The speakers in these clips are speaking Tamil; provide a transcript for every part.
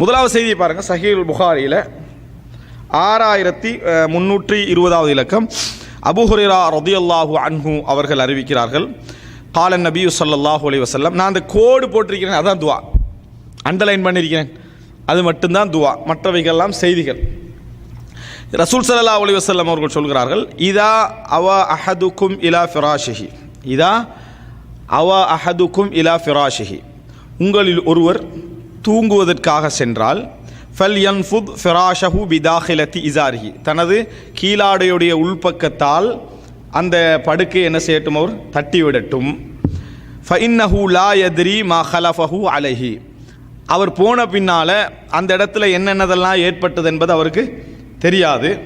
முதலாவது செய்தியை பாருங்கள் சஹீல் புகாரியில் ஆறாயிரத்தி முன்னூற்றி இருபதாவது இலக்கம். அபு ரதியல்லாஹு அன்ஹு அவர்கள் அறிவிக்கிறார்கள். காலன் நபியு ஸல்லல்லாஹு அலி வசல்லம் நான் அந்த கோடு போட்டிருக்கிறேன் அதான் துவா. அண்டர்லைன் பண்ணியிருக்கிறேன் அது மட்டும்தான் துவா. மற்றவைகள்லாம் செய்திகள். ரசூல் சல்லா அலி வசல்லம் அவர்கள் சொல்கிறார்கள் இதா அவ அஹதுக்கும் இலா ஃபிராஷிஹி. இதா அவ அஹதுக்கும் இலா ஃபிராஷிஹி. உங்களில் ஒருவர் தூங்குவதற்காக சென்றால் ஃபல் யன்ஃபுத் ஃபிராஷஹு பிதாஹிலத்தி இசாரிஹி. தனது கீழாடையுடைய உள்பக்கத்தால் அந்த படுக்கை என்ன செய்யட்டும் அவர்? தட்டி விடட்டும் ஃபஇன்னஹு லா யத்ரி மா ஹலஃபஹு அலஹி. அவர் போன பின்னால அந்த இடத்துல என்னென்னதெல்லாம் ஏற்பட்டது என்பது அவருக்கு தெரியாது.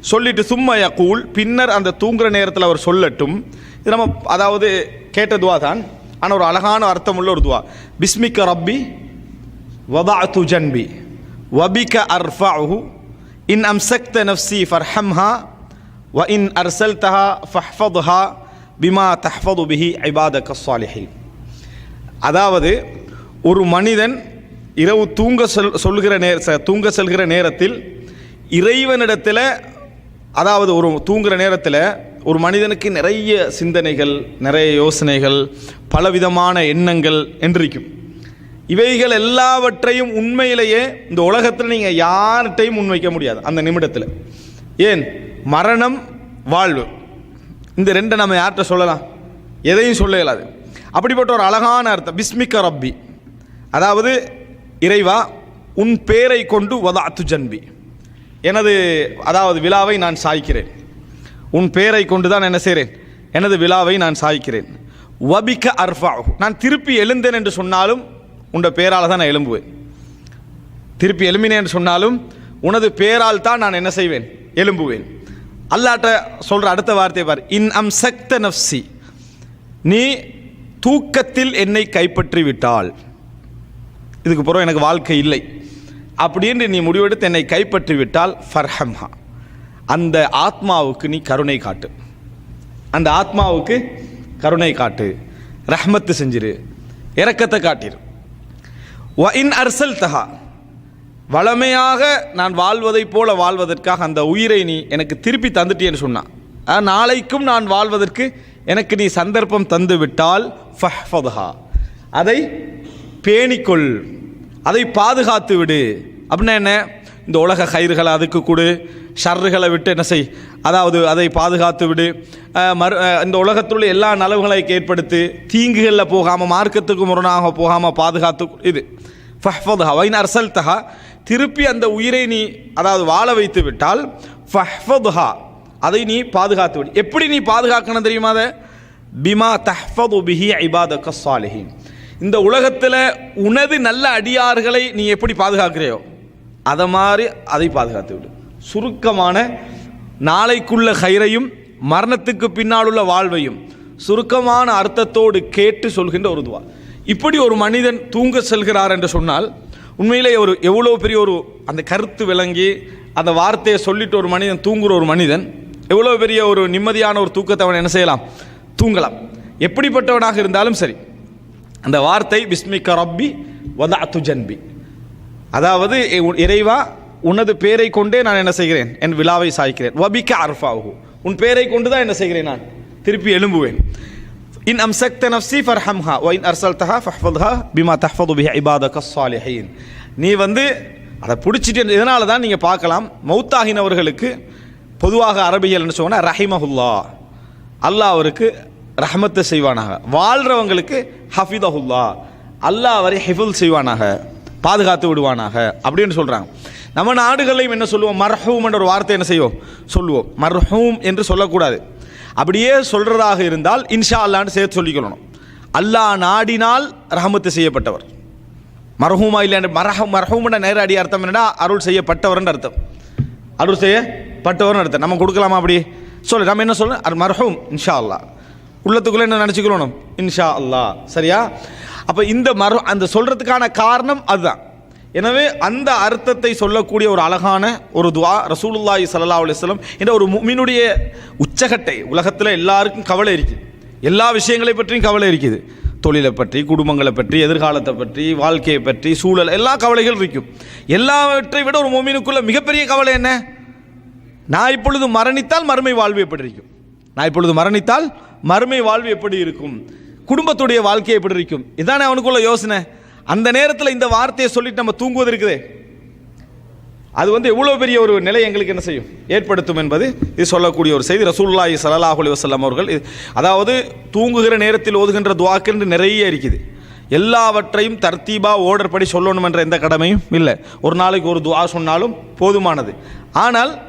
சொல்லிட்டு சும்மா யகூல். பின்னர் அந்த தூங்குற நேரத்தில் அவர் சொல்லட்டும். இது நம்ம அதாவது கேட்ட துவா தான் ஆனால் ஒரு அழகான அர்த்தம் உள்ள ஒரு துவா. பிஸ்மிக்க ரப்பி வபாத்து ஜன்பி. வபிக அர்ஃபாஹு இன் அம்சக்த நஃப்சி ஃபர்ஹம்ஹா. வ இன் அர்சல்தஹா ஃபஹ்ஃபதுஹா பிமா தஹ்ஃபது பிஹி ஐபாத ஸாலிஹீன். அதாவது ஒரு மனிதன் இரவு தூங்க சொல் சொல்கிற நேர தூங்க செல்கிற நேரத்தில் இறைவனிடத்தில் அதாவது ஒரு தூங்குகிற நேரத்தில் ஒரு மனிதனுக்கு நிறைய சிந்தனைகள் நிறைய யோசனைகள் பலவிதமான எண்ணங்கள் என்றிருக்கும். இவைகள் எல்லாவற்றையும் உண்மையிலேயே இந்த உலகத்தில் நீங்கள் யார்கிட்டையும் முன்வைக்க முடியாது அந்த நிமிடத்தில். ஏன்? மரணம் வாழ்வு. இந்த ரெண்டை நம்ம யார்கிட்ட சொல்லலாம்? எதையும் சொல்ல இயலாது. அப்படிப்பட்ட ஒரு அழகான அர்த்தம். பிஸ்மிக்க ரப்பி. அதாவது இறைவா உன் பேரை கொண்டு வதாத்து ஜன்பி. எனது அதாவது விழாவை நான் சாய்க்கிறேன். உன் பேரை கொண்டு தான் என்ன செய்கிறேன் எனது விழாவை நான் சாய்க்கிறேன். வபிக்க அர்ஃபா நான் திருப்பி எழுந்தேன் என்று சொன்னாலும் உண்ட பேரால் தான் நான் எழும்புவேன். திருப்பி எழும்பினேன் என்று சொன்னாலும் உனது பேரால் தான் நான் என்ன செய்வேன்? எழும்புவேன். அல்லாட்ட சொல்கிற அடுத்த வார்த்தை பார். இன் அம் சக்த நஃப்சி. நீ தூக்கத்தில் என்னை கைப்பற்றி விட்டால் இதுக்கு பிறகு எனக்கு வாழ்க்கை இல்லை. அப்படின்னு நீ முடிவெடுத்து என்னை கைப்பற்றி விட்டால் ஃபர்ஹம்ஹா. அந்த ஆத்மாவுக்கு நீ கருணை காட்டு. அந்த ஆத்மாவுக்கு கருணை காட்டு. ரஹ்மத்து செஞ்சிரு. இறக்கத்தை காட்டிரு. வ இன் அர்சல் தஹா வளமையாக நான் வாழ்வதைப் போல வாழ்வதற்காக அந்த உயிரை நீ எனக்கு திருப்பி தந்துட்டேன்னு சொன்னான். நாளைக்கும் நான் வாழ்வதற்கு எனக்கு நீ சந்தர்ப்பம் தந்து விட்டால் ஃபஹ்ஃபதுஹா. அதை பேணிக்கொள். அதை பாதுகாத்து விடு அப்படின்னா என்ன? இந்த உலக கயிறுகளை அதுக்கு கொடு. ஷர்றுகளை விட்டு என்ன செய்? அதாவது அதை பாதுகாத்து விடு. மறு இந்த உலகத்தில் உள்ள எல்லா நலவுகளை ஏற்படுத்து தீங்குகளில் போகாமல் மார்க்கத்துக்கு முரணாக போகாமல் பாதுகாத்து இது. ஃபஹ்ஃபதுஹா வைன் அர்சல்தஹா திருப்பி அந்த உயிரை நீ அதாவது வாழ வைத்து விட்டால் ஃபஹ்ஃபதுஹா அதை நீ பாதுகாத்து விடு. எப்படி நீ பாதுகாக்கணும் தெரியுமா அதை? பிமா தஹ்ஃபது பிஹி ஐபாதக்க சாலிஹின் இந்த உலகத்தில் உனது நல்ல அடியார்களை நீ எப்படி பாதுகாக்கிறையோ அதை மாதிரி அதை பாதுகாத்து விடு. சுருக்கமான நாளைக்குள்ள கயிறையும் மரணத்துக்கு பின்னால் உள்ள வாழ்வையும் சுருக்கமான அர்த்தத்தோடு கேட்டு சொல்கின்ற ஒரு துவா. இப்படி ஒரு மனிதன் தூங்க செல்கிறார் என்று சொன்னால் உண்மையிலே ஒரு எவ்வளோ பெரிய ஒரு அந்த கருத்து விளங்கி அந்த வார்த்தையை சொல்லிட்டு ஒரு மனிதன் தூங்குற ஒரு மனிதன் எவ்வளோ பெரிய ஒரு நிம்மதியான ஒரு தூக்கத்தை அவன் என்ன செய்யலாம்? தூங்கலாம். எப்படிப்பட்டவனாக இருந்தாலும் சரி. அந்த வார்த்தை பிஸ்மிக்க ரப்பி வதாத்து ஜன்பி அதாவது இறைவா உனது பேரை கொண்டே நான் என்ன செய்கிறேன்? என் விழாவை சாய்க்கிறேன். வபிக்க அர்ஃபாஹு. உன் பேரை கொண்டு தான் என்ன செய்கிறேன் நான்? திருப்பி எழும்புவேன். இன் அம்சக்த நஃப்சி ஃபர்ஹம்ஹா வ இன் அர்சல்தஹா ஃபஹ்ஃபதுஹா பிமா தஹ்ஃபது பிஹ இபாதக ஸாலிஹீன். நீ வந்து அதை பிடிச்சிட்டு இதனால தான் நீங்கள் பார்க்கலாம். மௌத்தாகினவர்களுக்கு பொதுவாக அரபியல் என்ன ரஹிமஹுல்லா. அல்லாஹ் அவருக்கு ரஹமத்து செய்வானாக. வாழ்கிறவங்களுக்கு ஹஃபிதஹுல்லா. அல்லாஹ் அவரை ஹிஃபுல் செய்வானாக. பாதுகாத்து விடுவானாக. அப்படின்னு சொல்கிறாங்க நம்ம நாடுகளையும் என்ன சொல்லுவோம்? மர்ஹூம் என்ற ஒரு வார்த்தை என்ன செய்வோம் சொல்லுவோம். மர்ஹூம் என்று சொல்லக்கூடாது. அப்படியே சொல்கிறதாக இருந்தால் இன்ஷா அல்லான்னு சேர்த்து சொல்லிக்கணும் அல்லாஹ் நாடினால் ரஹமத்து செய்யப்பட்டவர். மரஹூமா இல்லை மரஹ மர்ஹூம்ன நேரடி அர்த்தம் என்னடா? அருள் செய்யப்பட்டவர்னு அர்த்தம். அருள் செய்யப்பட்டவர்னு அர்த்தம். நம்ம கொடுக்கலாமா அப்படி? சொல்லு நம்ம என்ன சொல்லணும்? அது மரஹூம் இன்ஷா அல்லாஹ் உள்ளத்துக்குள்ளே என்ன நினச்சிக்கணும் இன்ஷா அல்லாஹ் சரியா? அப்போ இந்த மர அந்த சொல்கிறதுக்கான காரணம் அதுதான். எனவே அந்த அர்த்தத்தை சொல்லக்கூடிய ஒரு அழகான ஒரு துவா ரசூலுல்லாஹி சல்லா அலிஸ்லம் என்ற ஒரு மீனுடைய உச்சகட்டை. உலகத்தில் எல்லாருக்கும் கவலை இருக்குது. எல்லா விஷயங்களை பற்றியும் கவலை இருக்குது. தொழிலை பற்றி குடும்பங்களை பற்றி எதிர்காலத்தை பற்றி வாழ்க்கையை பற்றி சூழல் எல்லா கவலைகள் இருக்கும். எல்லாவற்றை விட ஒரு மொமீனுக்குள்ள மிகப்பெரிய கவலை என்ன? நான் இப்பொழுது மரணித்தால் மறுமை வாழ்வு எப்படி இருக்கும்? நான் இப்பொழுது மரணித்தால் மறுமை வாழ்வு எப்படி இருக்கும்? குடும்பத்துடைய வாழ்க்கை எப்படி இருக்கும்? இதானே அவனுக்குள்ள யோசனை. அந்த நேரத்தில் இந்த வார்த்தையை சொல்லிட்டு நம்ம தூங்குவது இருக்குதே. அது வந்து எவ்வளோ பெரிய ஒரு நிலை எங்களுக்கு என்ன செய்யும்? ஏற்படுத்தும் என்பது இது சொல்லக்கூடிய ஒரு செய்தி. ரசூல்லாஹி ஸல்லல்லாஹு அலைஹி அவர்கள் இது- அதாவது தூங்குகிற நேரத்தில் ஓதுகின்ற துவாக்கள் நிறைய இருக்குது. எல்லாவற்றையும் தர்த்தீபாக ஓர்டர் படி சொல்லணும் என்ற எந்த கடமையும் இல்லை. ஒரு நாளைக்கு ஒரு துவா சொன்னாலும் போதுமானது. ஆனால்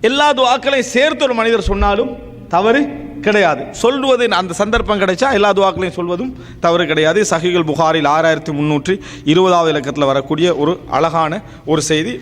எல்லா துவாக்களையும் சேர்த்து ஒரு மனிதர் சொன்னாலும் தவறு கிடையாது. சொல்வது அந்த சந்தர்ப்பம் கிடைச்சா எல்லா துவாக்களையும் சொல்வதும் தவறு கிடையாது. சஹிகள் புகாரில் ஆறாயிரத்தி முந்நூற்றி இருபதாவது இலக்கத்தில் வரக்கூடிய ஒரு அழகான ஒரு செய்தி.